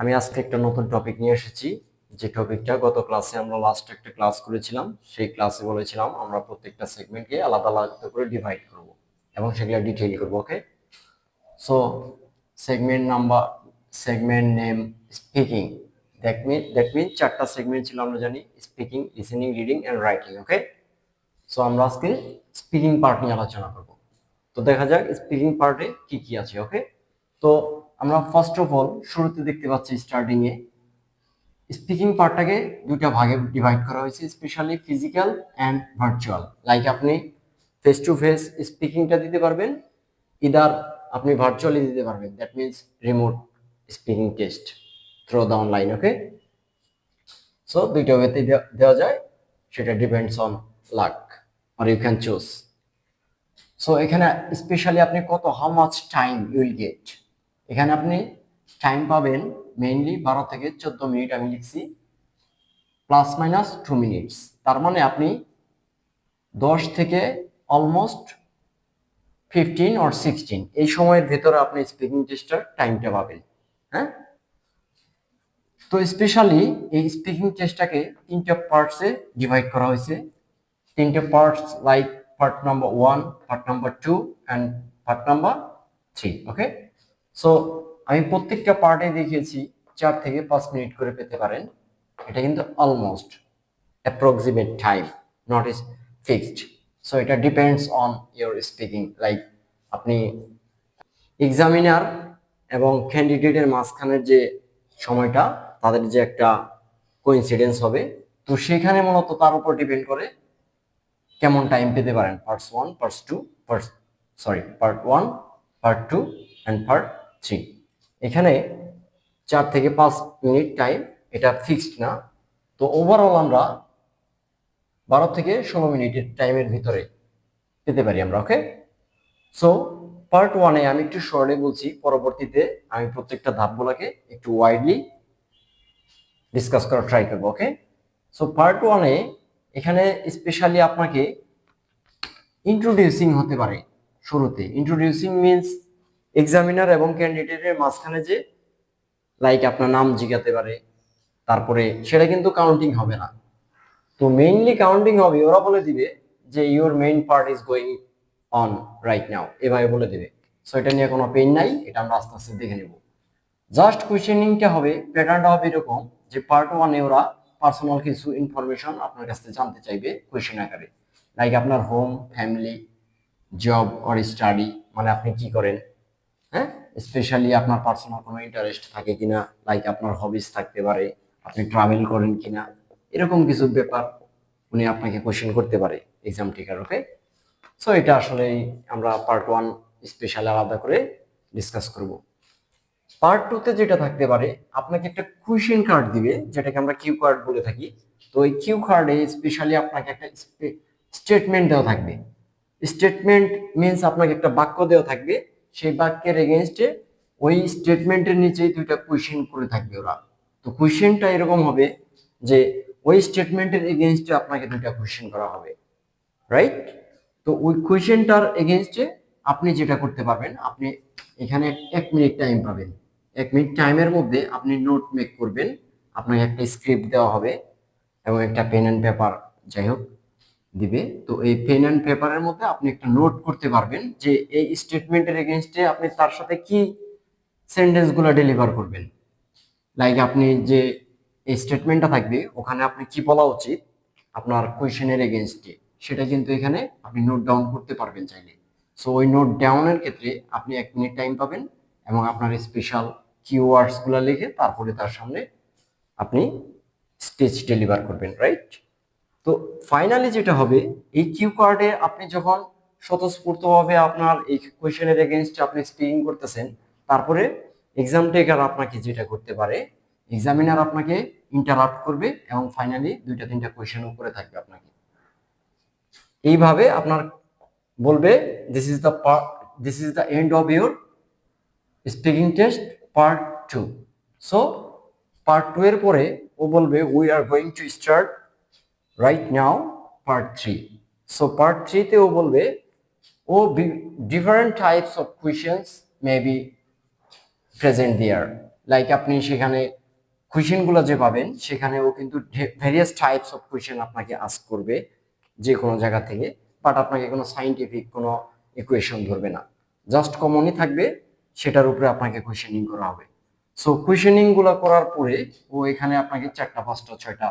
আমি আজকে একটা নতুন টপিক নিয়ে এসেছি। যে টপিকটা গত ক্লাসে আমরা লাস্ট একটা ক্লাস করেছিলাম, সেই ক্লাসে বলেছিলাম, আমরা প্রত্যেকটা সেগমেন্টকে আলাদা আলাদা করে ডিভাইড করব এবং সেগুলো ডিটেইল করব okay so segment number segment name speaking that mean that mean চারটা সেগমেন্ট ছিল আমরা জানি speaking listening reading and writing okay so আমরা আজকে স্পিকিং পার্ট নিয়ে আলোচনা করব। তো দেখা যাক স্পিকিং পার্টে কি কি আছে ওকে তো আমরা ফার্স্ট অফ অল শুরুতে দেখতে পাচ্ছি স্টার্টিং এ। স্পিকিং পার্টটাকে দুইটা ভাগে ডিভাইড করা হয়েছে specially physical and virtual like আপনি ফেস টু ফেস স্পিকিংটা দিতে পারবেন ইদার আপনি ভার্চুয়ালি দিতে পারবেন। That means remote speaking test through the online okay so দুইটা ওয়েতে দেওয়া যায়, সেটা depends on luck are you can choose so এখানে স্পেশালি আপনি কত how much time will get এখানে আপনি টাইম পাবেন মেইনলি বারো থেকে চোদ্দ মিনিট আমি লিখছি প্লাস মাইনাস টু মিনিটস তার মানে আপনি দশ থেকে অলমোস্ট ফিফটিন অর সিক্সটিন এই সময়ের ভেতরে আপনি স্পিকিং টেস্টার টাইমটা পাবেন হ্যাঁ? তো স্পেশালি এই স্পিকিং টেস্টটাকে তিনটা পার্টসে ডিভাইড করা হয়েছে। তিনটে parts like part number one part number two and part number three okay so আমি প্রত্যেকটা পার্টে দেখিয়েছি, চার থেকে পাঁচ মিনিট করে পেতে পারেন। এটা কিন্তু almost approximate time not is fixed so এটা depends on your speaking like আপনি এক্সামিনার এবং ক্যান্ডিডেটের মাঝখানের যে সময়টা, তাদের যে একটা কোইন্সিডেন্স হবে। তো সেখানে মূলত তার উপর ডিপেন্ড করে কেমন টাইম পেতে পারেন। Parts one parts two parts sorry part one part two and part three এখানে চার থেকে পাঁচ মিনিট টাইম এটা ফিক্সড না। তো ওভারঅল আমরা বারো থেকে ষোলো মিনিটের টাইমের ভিতরে পেতে পারি আমরা ওকে সো পার্ট ওয়ানে আমি একটু শর্টে বলছি, পরবর্তীতে আমি প্রত্যেকটা ধাপগুলোকে একটু ওয়াইডলি ডিসকাস করার ট্রাই করব ওকে সো পার্ট ওয়ানে এখানে স্পেশালি আপনাকে ইন্ট্রোডিউসিং হতে পারে শুরুতে। ইন্ট্রোডিউসিং মিনস এক্সামিনার এবং ক্যান্ডিডেটের মাঝখানে যে লাইক আপনার নাম জিজ্ঞাতে পারে, তারপরে সেটা কিন্তু কাউন্টিং হবে না। তো মেইনলি কাউন্টিং হবে, ওরা বলে দিবে যে your main part is going on right now এভাবে বলে দিবে। সো এটা নিয়ে কোনো পেন নাই, এটা আমরা আস্তে আস্তে দেখে নেব। জাস্ট কোয়েশ্চেনিংটা হবে প্যাটার্নটা হবে এরকম যে পার্ট ওয়ানে ওরা পার্সোনাল কিছু ইনফরমেশন আপনার কাছ থেকে জানতে চাইবে কোয়েশ্চেন আকারে। লাইক আপনার home family job or study মানে আপনি কি করেন? হ্যাঁ? স্পেশালি আপনার পার্সোনাল কোনো ইন্টারেস্ট থাকে কিনা লাইক আপনার হবিস থাকতে পারে, আপনি ট্রাভেল করেন কিনা, এরকম কিছু ব্যাপার উনি আপনাকে কোয়েশ্চেন করতে পারে এক্সাম টিকার ওকে সো এটা আসলে আমরা পার্ট ওয়ান স্পেশাল আলাদা করে ডিসকাস করব। পার্ট টুতে যেটা থাকতে পারে, আপনাকে একটা কুইশন কার্ড দিবে, যেটাকে আমরা কিউ কার্ড বলে থাকি। তো এই কিউ কার্ডে স্পেশালি আপনাকে একটা স্টেটমেন্ট দেওয়া থাকবে। স্টেটমেন্ট মিনস আপনাকে একটা বাক্য দেওয়া থাকবে সেই বাক্যের এগেনস্টে ওই স্টেটমেন্টের নিচেই দুইটা কোয়েশ্চেন করে থাকবে ওরা। তো কোয়েশ্চেনটা এরকম হবে যে ওই স্টেটমেন্টের এগেনস্টে আপনাকে দুইটা কোয়েশ্চেন করা হবে রাইট তো ওই কোয়েশ্চেনটার এগেনস্টে আপনি যেটা করতে পারবেন, আপনি এখানে এক মিনিট টাইম পাবেন। এক মিনিট টাইমের মধ্যে আপনি নোট মেক করবেন, আপনাকে একটা স্ক্রিপ্ট দেওয়া হবে এবং একটা পেন অ্যান্ড পেপার যাই হোক দিবে। তো এই পেন অ্যান্ড পেপারের মধ্যে আপনি একটা নোট করতে পারবেন যে এই স্টেটমেন্টের এগেনস্টে আপনি তার সাথে কি সেন্টেন্সগুলো ডেলিভার করবেন। লাইক আপনি যে এই স্টেটমেন্টটা থাকবে, ওখানে আপনি কি বলা উচিত? আপনার কোয়েশনের এগেনস্টে সেটা কিন্তু এখানে আপনি নোট ডাউন করতে পারবেন চাইলে। সো ওই নোট ডাউনের ক্ষেত্রে আপনি এক মিনিট টাইম পাবেন এবং আপনার স্পেশাল কিওয়ার্ডসগুলো লিখে তারপরে তার সামনে আপনি স্টেজ ডেলিভার করবেন রাইট তো ফাইনালি যেটা হবে, এই কিউ কার্ডে আপনি যখন স্বতঃস্ফূর্তভাবে আপনার এই কোয়েশনের এগেনস্টে আপনি স্পিকিং করতেছেন, তারপরে এক্সাম টেকার আপনাকে যেটা করতে পারে এক্সামিনার আপনাকে ইন্টারাপ্ট করবে এবং ফাইনালি দুইটা তিনটা কোয়েশন উপরে থাকবে আপনাকে। এইভাবে আপনার বলবে this is the part this is the end of your speaking test part two so part two এর পরে ও বলবে we are going to start right now part three so part থ্রিতে ও বলবে, ও different types of questions may be present there like আপনি সেখানে কোয়েশ্চেনগুলো যে পাবেন, সেখানেও কিন্তু ভেরিয়াস টাইপস অফ কোয়েশ্চেন আপনাকে আস্ক করবে যে কোনো জায়গা থেকে বাট আপনাকে কোনো সাইন্টিফিক কোনো ইকুয়েশন ধরবে না। জাস্ট কমনই থাকবে, সেটার উপরে আপনাকে কোয়েশ্চেনিং করা হবে। সো কোয়েশ্চেনিংগুলো করার পরে, ও এখানে আপনাকে চারটা, পাঁচটা, ছয়টা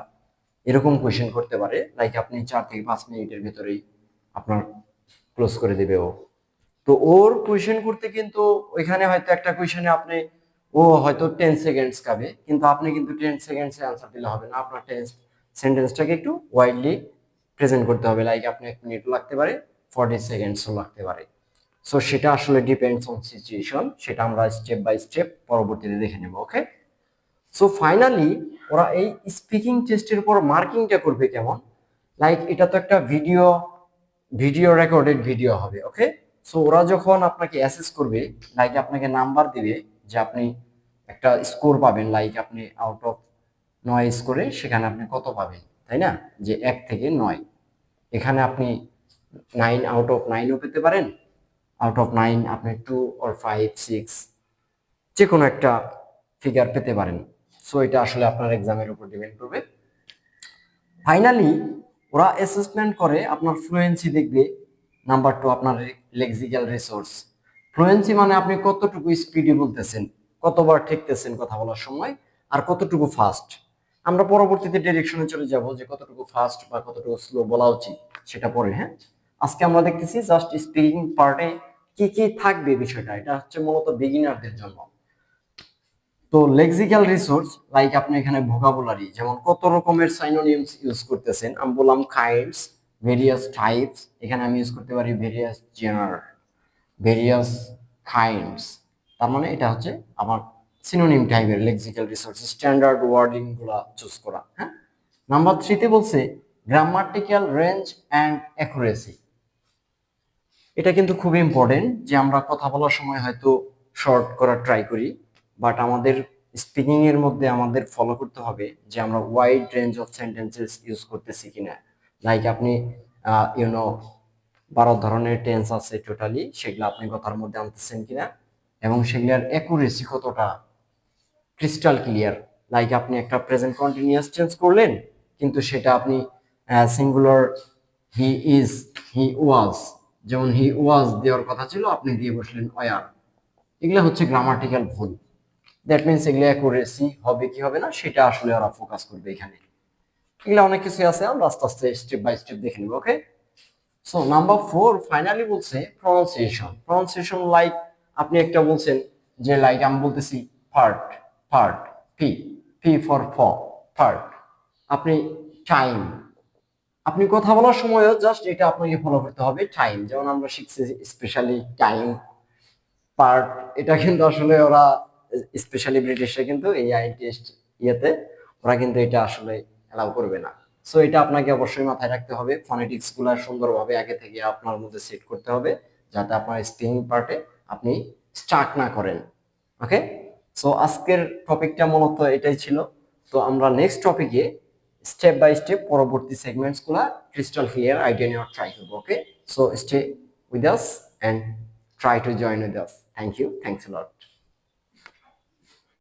এরকম কোয়েশ্চেন করতে পারে লাইক আপনি চার থেকে পাঁচ মিনিটের ভেতরেই আপনার ক্লোজ করে দেবে ও। তো ওর কোয়েশ্চেন করতে কিন্তু ওইখানে হয়তো একটা কোয়েশ্চেনে আপনি, ও হয়তো টেন সেকেন্ডস খাবে, কিন্তু আপনি কিন্তু টেন সেকেন্ডসে আনসার দিলে হবে না। আপনার টেন্স সেন্টেন্সটাকে একটু ওয়াইডলি প্রেজেন্ট করতে হবে লাইক আপনি এক মিনিট লাগতে পারে ফর্টি সেকেন্ডসও লাগতে পারে। সো সেটা আসলে ডিপেন্ডস অন সিচুয়েশন সেটা আমরা স্টেপ বাই স্টেপ পরবর্তীতে দেখে নেব ওকে সো ফাইনালি ওরা এই স্পিকিং টেস্টের উপর মার্কিংটা করবে কেমন? লাইক এটা তো একটা ভিডিও ভিডিও রেকর্ডেড ভিডিও হবে ওকে সো ওরা যখন আপনাকে অ্যাসেস করবে লাইক আপনাকে নাম্বার দিবে যে আপনি একটা স্কোর পাবেন লাইক আপনি আউট অফ নয় স্কোরে সেখানে আপনি কত পাবেন, তাই না? যে এক থেকে নয়। এখানে আপনি নাইন আউট অফ নাইনও পেতে পারেন আউট অফ নাইন আপনি টু অর ফাইভ সিক্স যে কোনো একটা ফিগার পেতে পারেন। সো এটা আসলে আপনার এক্সামের উপর ডিপেন্ড করবে। ফাইনালি ওরা অ্যাসেসমেন্ট করে, আপনার ফ্লুয়েন্সি দেখবে নাম্বার টু আপনার লেক্সিক্যাল রিসোর্স ফ্লুয়েন্সি মানে আপনি কতটুকু স্পিডে বলতেছেন, কতবার ঠেকতেছেন কথা বলার সময়, আর কতটুকু ফাস্ট আমরা পরবর্তীতে ডিরেকশনে চলে যাব যে কতটুকু ফাস্ট বা কতটুকু স্লো বলা উচিত, সেটা পরে হ্যাঁ? আজকে আমরা দেখতেছি জাস্ট স্পিকিং পার্টে কি কি থাকবে বিষয়টা, এটা হচ্ছে মূলত বিগিনারদের জন্য। তো লেক্সিক্যাল রিসোর্স লাইক আপনি এখানে ভোকাবুলারি যেমন কত রকমের সাইনোনিমস ইউজ করতেছেন, আমি বললাম কাইন্ডস ভেরিয়াস টাইপস এখানে আমি ইউজ করতে পারি ভেরিয়াস জেনার ভেরিয়াস কাইন্ডস তার মানে এটা হচ্ছে আমার সিনোনিম টাইপের লেক্সিক্যাল রিসোর্স স্ট্যান্ডার্ড ওয়ার্ডিংগুলা চুজ করা হ্যাঁ? নাম্বার থ্রিতে বলছে গ্রামাটিক্যাল রেঞ্জ অ্যান্ড অ্যাকুরেসি এটা কিন্তু খুব ইম্পর্টেন্ট যে আমরা কথা বলার সময় হয়তো শর্ট করার ট্রাই করি। বাট আমাদের স্পিকিং এর মধ্যে আমাদের ফলো করতে হবে যে আমরা wide range of sentences use করতেছি কিনা। লাইক আপনি ইউনো বারো ধরনের টেন্স আছে টোটালি সেগুলো আপনি কথার মধ্যে আনতেছেন কিনা এবং সেগুলোর অ্যাকুরেসি কতটা ক্রিস্টাল ক্লিয়ার লাইক আপনি একটা প্রেজেন্ট কন্টিনিউয়াস টেন্স করলেন, কিন্তু সেটা আপনি সিঙ্গুলার হি ইজ হি ওয়াজ যেমন হি ওয়াজ দেওয়ার কথা ছিল, আপনি দিয়ে বসলেন অয়ার এগুলো হচ্ছে গ্রামাটিক্যাল ভুল। দ্যাট মিনস এগুলো অ্যাকুরেসি হবে কি হবে না, সেটা আসলে ওরা ফোকাস করবে এখানে। এগুলো অনেক কিছু আছে, আমরা আস্তে আস্তে স্টেপ বাই স্টেপ দেখে নিব okay so number four finally বলছে প্রনাউন্সিয়েশন প্রনাউন্সিয়েশন লাইক আপনি একটা বলছেন যে লাইক আমি বলতেছি part part P P for ফ পার্ট আপনি টাইম আপনি কথা বলার সময়ও জাস্ট এটা আপনাকে ফলো করতে হবে টাইম যেমন আমরা শিখছি স্পেশালি টাইম পার্ট এটা কিন্তু আসলে ওরা স্পেশালি ব্রিটিশরা কিন্তু এই আই টেস্ট ইয়েতে ওরা কিন্তু এটা আসলে অ্যালাউ করবে না। সো এটা আপনাকে অবশ্যই মাথায় রাখতে হবে। ফনেটিক্সগুলা সুন্দরভাবে আগে থেকে আপনার মধ্যে সেট করতে হবে, যাতে আপনার স্পিকিং পার্টে আপনি স্টার্ট না করেন। ওকে সো আজকের টপিকটা মূলত এটাই ছিল। তো, আমরা নেক্সট টপিকে স্টেপ বাই স্টেপ পরবর্তী সেগমেন্টসগুলা ক্রিস্টাল ক্লিয়ার আইডিয়া নেওয়ার ট্রাই করব। Okay so stay with us and try to join with. Thank you. Thanks a lot.